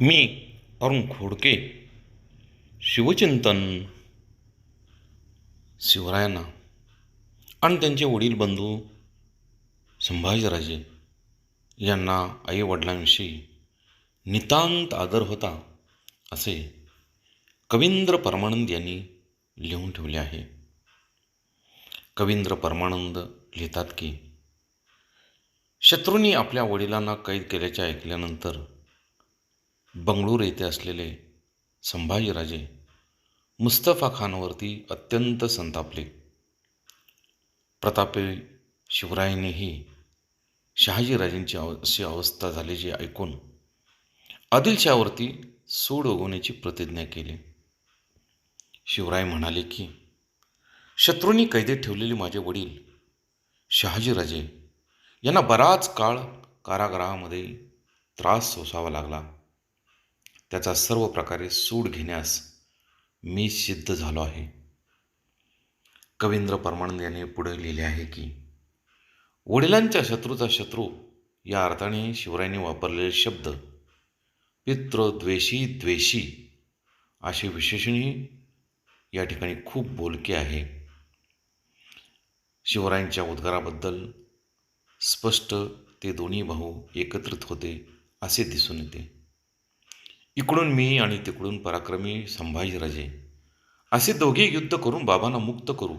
मी अरुण खोडके शिवचिंतन शिवरायांना आणि त्यांचे वडील बंधू संभाजीराजे यांना आईवडिलांविषयी नितांत आदर होता असे कवींद्र परमानंद यांनी लिहून ठेवले आहे. कवींद्र परमानंद लिहितात की शत्रूंनी आपल्या वडिलांना कैद केल्याचे ऐकल्यानंतर बंगळूर येथे असलेले संभाजीराजे मुस्तफा खानवरती अत्यंत संतापले. प्रतापे शिवरायांनीही शहाजीराजेंची अव अशी अवस्था झाल्याची ऐकून आदिलशाहवरती सूड उगवण्याची प्रतिज्ञा केली. शिवराय म्हणाले की शत्रूंनी कैदेत ठेवलेले माझे वडील शहाजीराजे यांना बराच काळ कारागृहामध्ये त्रास सोसावा लागला. त्याचा सर्व प्रकारे सूड घेण्यास मी सिद्ध झालो आहे. कवींद्र परमानंद यांनी पुढे लिहिले आहे की वडिलांच्या शत्रूचा शत्रू या अर्थाने शिवरायांनी वापरलेले शब्द पितृद्वेषी द्वेषी असे विशेषणही या ठिकाणी खूप बोलके आहे. शिवरायांच्या उद्गाराबद्दल स्पष्ट ते दोन्ही भाऊ एकत्रित होते असे दिसून येते. इकडून मी आणि तिकडून पराक्रमी संभाजीराजे असे दोघे युद्ध करून बाबांना मुक्त करू.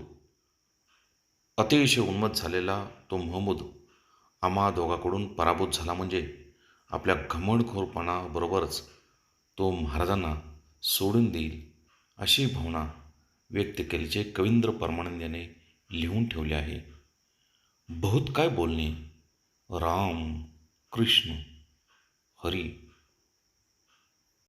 अतिशय उन्मत झालेला तो महमूद आम्हा दोघाकडून पराभूत झाला म्हणजे आपल्या घमंडखोरपणाबरोबरच तो महाराजांना सोडून देईल अशी भावना व्यक्त केल्याचे कवींद्र परमानंद याने लिहून ठेवले आहे. बहुत काय बोलणे? राम कृष्ण हरी